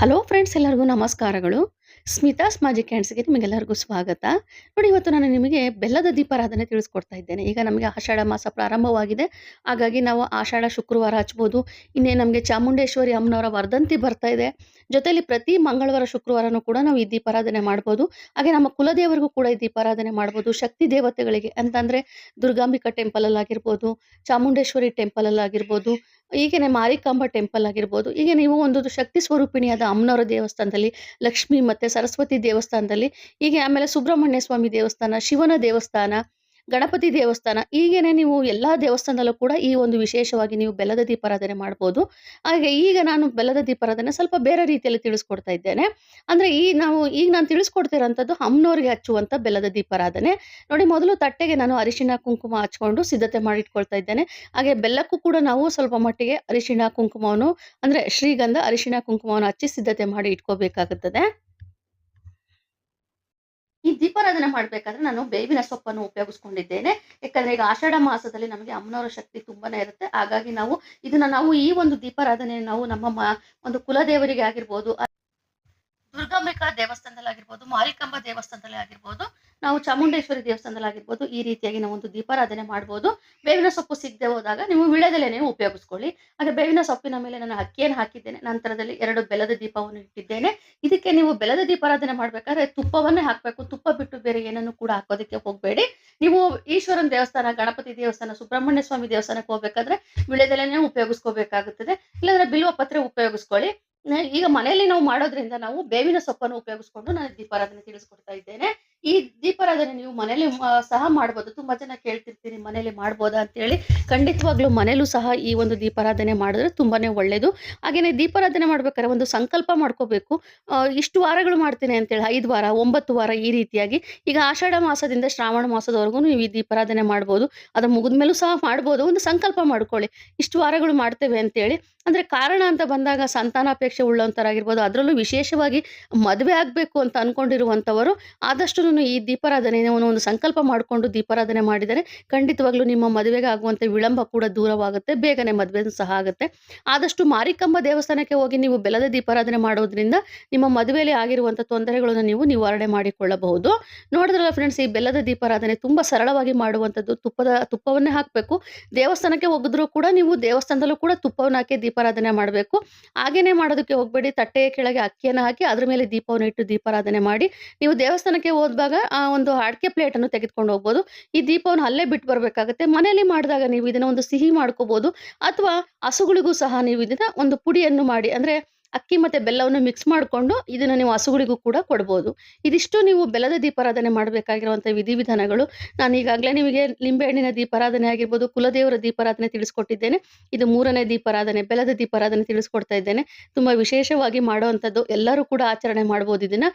Hello friends, ಎಲ್ಲರಿಗೂ ನಮಸ್ಕಾರಗಳು. Smitha's magic ಹ್ಯಾಂಡ್ಸ್ಗೆ ನಿಮಗೆಲ್ಲರಿಗೂ ಸ್ವಾಗತ. ನೋಡಿ, ಇವತ್ತು ನಾನು ನಿಮಗೆ ಬೆಲ್ಲದ ದೀಪಾರಾಧನೆ ತಿಳಿಸ್ಕೊಡ್ತಾ ಇದ್ದೇನೆ. ಈಗ ನಮಗೆ ಆಷಾಢ ಮಾಸ ಪ್ರಾರಂಭವಾಗಿದೆ. ಹಾಗಾಗಿ ನಾವು ಆಷಾಢ ಶುಕ್ರವಾರ ಹಚ್ಬೋದು. ಇನ್ನೇ ನಮಗೆ ಚಾಮುಂಡೇಶ್ವರಿ ಅಮ್ಮನವರ ವರ್ಧಂತಿ ಬರ್ತಾ ಇದೆ. ಜೊತೆಯಲ್ಲಿ ಪ್ರತಿ ಮಂಗಳವಾರ, ಶುಕ್ರವಾರನೂ ಕೂಡ ನಾವು ಈ ದೀಪಾರಾಧನೆ ಮಾಡ್ಬೋದು. ಹಾಗೆ ನಮ್ಮ ಕುಲದೇವರಿಗೂ ಕೂಡ ಈ ದೀಪಾರಾಧನೆ ಮಾಡ್ಬೋದು. ಶಕ್ತಿ ದೇವತೆಗಳಿಗೆ, ಅಂತಂದರೆ ದುರ್ಗಾಂಬಿಕಾ ಟೆಂಪಲಲ್ಲಾಗಿರ್ಬೋದು ಚಾಮುಂಡೇಶ್ವರಿ ಟೆಂಪಲಲ್ಲಾಗಿರ್ಬೋದು ಹೀಗೆಯೇ ಮಾರಿಕಾಂಬ ಟೆಂಪಲ್ ಆಗಿರ್ಬೋದು, ಹೀಗೆ ನೀವು ಒಂದು ಶಕ್ತಿ ಸ್ವರೂಪಿಣಿಯಾದ ಅಮ್ಮನವರ ದೇವಸ್ಥಾನದಲ್ಲಿ, ಲಕ್ಷ್ಮಿ ಮತ್ತು ಸರಸ್ವತಿ ದೇವಸ್ಥಾನದಲ್ಲಿ, ಹೀಗೆ ಆಮೇಲೆ ಸುಬ್ರಹ್ಮಣ್ಯ ಸ್ವಾಮಿ ದೇವಸ್ಥಾನ, ಶಿವನ ದೇವಸ್ಥಾನ ಗಣಪತಿ ದೇವಸ್ಥಾನ ಹೀಗೇನೆ ನೀವು ಎಲ್ಲ ದೇವಸ್ಥಾನದಲ್ಲೂ ಕೂಡ ಈ ಒಂದು ವಿಶೇಷವಾಗಿ ನೀವು ಬೆಲ್ಲದ ದೀಪಾರಾಧನೆ ಮಾಡ್ಬೋದು. ಹಾಗೆ ಈಗ ನಾನು ಬೆಲ್ಲದ ದೀಪಾರಾಧನೆ ಸ್ವಲ್ಪ ಬೇರೆ ರೀತಿಯಲ್ಲಿ ತಿಳಿಸ್ಕೊಡ್ತಾ ಇದ್ದೇನೆ. ಅಂದರೆ ಈ ನಾವು, ಈಗ ನಾನು ತಿಳಿಸ್ಕೊಡ್ತಿರೋಂಥದ್ದು ಅಮ್ಮನವ್ರಿಗೆ ಹಚ್ಚುವಂಥ ಬೆಲ್ಲದ ದೀಪಾರಾಧನೆ ನೋಡಿ, ಮೊದಲು ತಟ್ಟೆಗೆ ನಾನು ಅರಿಶಿಣ, ಕುಂಕುಮ ಹಚ್ಕೊಂಡು ಸಿದ್ಧತೆ ಮಾಡಿ ಇಟ್ಕೊಳ್ತಾ ಇದ್ದೇನೆ. ಹಾಗೆ ಬೆಲ್ಲಕ್ಕೂ ಕೂಡ ನಾವು ಸ್ವಲ್ಪ ಮಟ್ಟಿಗೆ ಅರಿಶಿಣ, ಕುಂಕುಮವನ್ನು, ಅಂದರೆ ಶ್ರೀಗಂಧ ಅರಿಶಿಣ, ಕುಂಕುಮವನ್ನು ಹಚ್ಚಿ ಸಿದ್ಧತೆ ಮಾಡಿ ಇಟ್ಕೋಬೇಕಾಗುತ್ತದೆ. ದೀಪಾರಾಧನೆ ಮಾಡಬೇಕಾದ್ರೆ ನಾನು ಬೇವಿನ ಸೊಪ್ಪನ್ನು ಉಪಯೋಗಿಸ್ಕೊಂಡಿದ್ದೇನೆ. ಯಾಕಂದ್ರೆ ಈಗ ಆಷಾಢ ಮಾಸದಲ್ಲಿ ನಮಗೆ ಅಮ್ಮನವರ ಶಕ್ತಿ ತುಂಬಾನೇ ಇರುತ್ತೆ. ಹಾಗಾಗಿ ನಾವು ಇದನ್ನ ನಾವು ಈ ಒಂದು ದೀಪಾರಾಧನೆ ನಾವು ನಮ್ಮ ಒಂದು ಕುಲದೇವರಿಗೆ ಆಗಿರ್ಬೋದು ದುರ್ಗಾಂಬಿಕಾ ದೇವಸ್ಥಾನದಲ್ಲಿ ಆಗಿರ್ಬೋದು, ಮಾರಿಕಾಂಬ ದೇವಸ್ಥಾನದಲ್ಲಿ ಆಗಿರ್ಬೋದು, ನಾವು ಚಾಮುಂಡೇಶ್ವರಿ ದೇವಸ್ಥಾನದಲ್ಲಿ ಆಗಿರ್ಬೋದು, ಈ ರೀತಿಯಾಗಿ ನಾವು ಒಂದು ದೀಪಾರಾಧನೆ ಮಾಡ್ಬೋದು. ಬೇವಿನ ಸೊಪ್ಪು ಸಿಗದೆ ಹೋದಾಗ ನೀವು ವಿಳೆದೆಲೆನೇ ಉಪಯೋಗಿಸ್ಕೊಳ್ಳಿ. ಹಾಗೆ ಬೇವಿನ ಸೊಪ್ಪಿನ ಮೇಲೆ ನಾನು ಅಕ್ಕಿಯನ್ನು ಹಾಕಿದ್ದೇನೆ. ನಂತರದಲ್ಲಿ ಎರಡು ಬೆಲ್ಲದ ದೀಪವನ್ನು ಇಟ್ಟಿದ್ದೇನೆ. ಇದಕ್ಕೆ ನೀವು ಬೆಲ್ಲದ ದೀಪಾರಾಧನೆ ಮಾಡ್ಬೇಕಾದ್ರೆ ತುಪ್ಪವನ್ನೇ ಹಾಕಬೇಕು. ತುಪ್ಪ ಬಿಟ್ಟು ಬೇರೆ ಏನನ್ನು ಕೂಡ ಹಾಕೋದಕ್ಕೆ ಹೋಗಬೇಡಿ. ನೀವು ಈಶ್ವರನ ದೇವಸ್ಥಾನ, ಗಣಪತಿ ದೇವಸ್ಥಾನ, ಸುಬ್ರಹ್ಮಣ್ಯ ಸ್ವಾಮಿ ದೇವಸ್ಥಾನಕ್ಕೆ ಹೋಗ್ಬೇಕಾದ್ರೆ ವಿಳೆದೆಲೆನೇ ಉಪಯೋಗಿಸ್ಕೋಬೇಕಾಗುತ್ತದೆ. ಇಲ್ಲಾಂದ್ರೆ ಬಿಲ್ವ ಪತ್ರೆ ಉಪಯೋಗಿಸ್ಕೊಳ್ಳಿ. ಈಗ ಮನೆಯಲ್ಲಿ ನಾವು ಮಾಡೋದ್ರಿಂದ ನಾವು ಬೇವಿನ ಸೊಪ್ಪನ್ನು ಉಪಯೋಗಿಸ್ಕೊಂಡು ನಾನು ದೀಪಾರಾಧನೆ ತಿಳಿಸ್ಕೊಡ್ತಾ ಇದ್ದೇನೆ. ಈ ದೀಪಾರಾಧನೆ ನೀವು ಮನೇಲಿ ಸಹ ಮಾಡ್ಬೋದು. ತುಂಬಾ ಜನ ಕೇಳ್ತಿರ್ತೀನಿ ಮನೇಲಿ ಮಾಡ್ಬೋದಾ ಅಂತ ಹೇಳಿ ಖಂಡಿತವಾಗ್ಲೂ ಮನೇಲೂ ಸಹ ಈ ಒಂದು ದೀಪಾರಾಧನೆ ಮಾಡಿದ್ರೆ ತುಂಬಾನೇ ಒಳ್ಳೇದು. ಹಾಗೇನೆ ದೀಪಾರಾಧನೆ ಮಾಡ್ಬೇಕಾದ್ರೆ ಒಂದು ಸಂಕಲ್ಪ ಮಾಡ್ಕೋಬೇಕು. ಇಷ್ಟು ವಾರಗಳು ಮಾಡ್ತೀನಿ ಅಂತೇಳಿ, ಐದು ವಾರ, ಒಂಬತ್ತು ವಾರ ಈ ರೀತಿಯಾಗಿ. ಈಗ ಆಷಾಢ ಮಾಸದಿಂದ ಶ್ರಾವಣ ಮಾಸದವರೆಗೂ ನೀವು ಈ ದೀಪಾರಾಧನೆ ಮಾಡ್ಬೋದು. ಅದು ಮುಗಿದ್ಮೇಲೂ ಸಹ ಮಾಡ್ಬೋದು. ಒಂದು ಸಂಕಲ್ಪ ಮಾಡ್ಕೊಳ್ಳಿ. ಇಷ್ಟು ವಾರಗಳು ಮಾಡ್ತೇವೆ ಅಂತೇಳಿ. ಅಂದ್ರೆ ಕಾರಣ ಅಂತ ಬಂದಾಗ ಸಂತಾನಾಪೇಕ್ಷೆ ಉಳ್ಳಂತರಾಗಿರ್ಬೋದು. ಅದರಲ್ಲೂ ವಿಶೇಷವಾಗಿ ಮದುವೆ ಆಗಬೇಕು ಅಂತ ಅನ್ಕೊಂಡಿರುವಂಥವರು ಆದಷ್ಟು ಈ ದೀಪಾರಾಧನೆ ಒಂದು ಸಂಕಲ್ಪ ಮಾಡಿಕೊಂಡು ದೀಪಾರಾಧನೆ ಮಾಡಿದರೆ ಖಂಡಿತವಾಗ್ಲೂ ನಿಮ್ಮ ಮದುವೆಗೆ ಆಗುವಂಥ ವಿಳಂಬ ಕೂಡ ದೂರವಾಗುತ್ತೆ, ಬೇಗನೆ ಮದುವೆ ಸಹ ಆಗುತ್ತೆ. ಆದಷ್ಟು ಮಾರಿಕಂಬ ದೇವಸ್ಥಾನಕ್ಕೆ ಹೋಗಿ ನೀವು ಬೆಲ್ಲದ ದೀಪಾರಾಧನೆ ಮಾಡೋದ್ರಿಂದ ನಿಮ್ಮ ಮದುವೆಯಲ್ಲಿ ಆಗಿರುವಂಥ ತೊಂದರೆಗಳನ್ನು ನೀವು ನಿವಾರಣೆ ಮಾಡಿಕೊಳ್ಳಬಹುದು. ನೋಡಿದ್ರಲ್ಲ ಫ್ರೆಂಡ್ಸ್ ಈ ಬೆಲ್ಲದ ದೀಪಾರಾಧನೆ ತುಂಬ ಸರಳವಾಗಿ ಮಾಡುವಂಥದ್ದು, ತುಪ್ಪದ, ತುಪ್ಪವನ್ನೇ ಹಾಕಬೇಕು. ದೇವಸ್ಥಾನಕ್ಕೆ ಹೋಗಿದ್ರು ಕೂಡ ನೀವು ದೇವಸ್ಥಾನದಲ್ಲೂ ಕೂಡ ತುಪ್ಪವನ್ನು ಹಾಕಿ ದೀಪಾರಾಧನೆ ಮಾಡಬೇಕು. ಹಾಗೇನೆ ಮಾಡೋದಕ್ಕೆ ಹೋಗಬೇಡಿ, ತಟ್ಟೆಯ ಕೆಳಗೆ ಅಕ್ಕಿಯನ್ನು ಹಾಕಿ ಅದ್ರ ಮೇಲೆ ದೀಪವನ್ನು ಇಟ್ಟು ದೀಪಾರಾಧನೆ ಮಾಡಿ, ನೀವು ದೇವಸ್ಥಾನಕ್ಕೆ ಹೋದಾಗ ಆ, ಒಂದು ಅಡಿಕೆ ಪ್ಲೇಟನ್ನು ತೆಗೆದುಕೊಂಡು ಹೋಗ್ಬೋದು. ಈ ದೀಪವನ್ನು ಅಲ್ಲೇ ಬಿಟ್ಟು ಬರಬೇಕಾಗುತ್ತೆ. ಮನೆಯಲ್ಲಿ ಮಾಡಿದಾಗ ನೀವು ಇದನ್ನ ಒಂದು ಸಿಹಿ ಮಾಡ್ಕೋಬಹುದು ಅಥವಾ ಹಸುಗಳಿಗೂ ಸಹ ನೀವು ಇದನ್ನ ಒಂದು ಪುಡಿಯನ್ನು ಮಾಡಿ, ಅಂದ್ರೆ ಅಕ್ಕಿ ಮತ್ತೆ ಬೆಲ್ಲವನ್ನು ಮಿಕ್ಸ್ ಮಾಡಿಕೊಂಡು ಇದನ್ನ ನೀವು ಹಸುಗಳಿಗೂ ಕೂಡ ಕೊಡ್ಬೋದು. ಇದಿಷ್ಟು ನೀವು ಬೆಲ್ಲದ ದೀಪಾರಾಧನೆ ಮಾಡಬೇಕಾಗಿರುವಂಥ ವಿಧಿವಿಧಾನಗಳು. ನಾನು ಈಗಾಗಲೇ ನಿಮಗೆ ಲಿಂಬೆಹಣ್ಣಿನ ದೀಪಾರಾಧನೆ ಆಗಿರ್ಬೋದು, ಕುಲದೇವರ ದೀಪಾರಾಧನೆ ತಿಳಿಸ್ಕೊಟ್ಟಿದ್ದೇನೆ. ಇದು ಮೂರನೇ ದೀಪಾರಾಧನೆ, ಬೆಲ್ಲದ ದೀಪಾರಾಧನೆ ತಿಳಿಸ್ಕೊಡ್ತಾ ಇದ್ದೇನೆ. ತುಂಬ ವಿಶೇಷವಾಗಿ ಮಾಡುವಂಥದ್ದು ಎಲ್ಲರೂ ಕೂಡ ಆಚರಣೆ ಮಾಡ್ಬೋದು ಇದನ್ನ.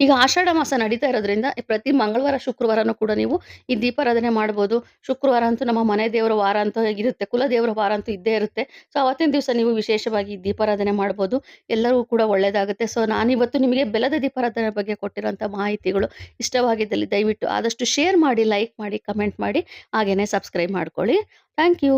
ಈಗ ಆಷಾಢ ಮಾಸ ನಡೀತಾ ಇರೋದ್ರಿಂದ ಪ್ರತಿ ಮಂಗಳವಾರ, ಶುಕ್ರವಾರನೂ ಕೂಡ ನೀವು ಈ ದೀಪಾರಾಧನೆ ಮಾಡ್ಬೋದು. ಶುಕ್ರವಾರ ಅಂತೂ ನಮ್ಮ ಮನೆ ದೇವರ ವಾರ ಅಂತ ಇರುತ್ತೆ ಕುಲದೇವರ ವಾರ ಅಂತೂ ಇದ್ದೇ ಇರುತ್ತೆ. ಸೊ ಅವತ್ತಿನ ದಿವಸ ನೀವು ವಿಶೇಷವಾಗಿ ದೀಪಾರಾಧನೆ ಮಾಡ್ಬೋದು. ಎಲ್ಲರಿಗೂ ಕೂಡ ಒಳ್ಳೆಯದಾಗುತ್ತೆ ಸೊ ನಾನಿವತ್ತು ನಿಮಗೆ ಬೆಲದ ದೀಪಾರಾಧನೆ ಬಗ್ಗೆ ಕೊಟ್ಟಿರೋಂಥ ಮಾಹಿತಿಗಳು ಇಷ್ಟವಾಗಿದ್ದಲ್ಲಿ ದಯವಿಟ್ಟು ಆದಷ್ಟು ಶೇರ್ ಮಾಡಿ ಲೈಕ್ ಮಾಡಿ ಕಮೆಂಟ್ ಮಾಡಿ ಹಾಗೆಯೇ ಸಬ್ಸ್ಕ್ರೈಬ್ ಮಾಡ್ಕೊಳ್ಳಿ. Thank you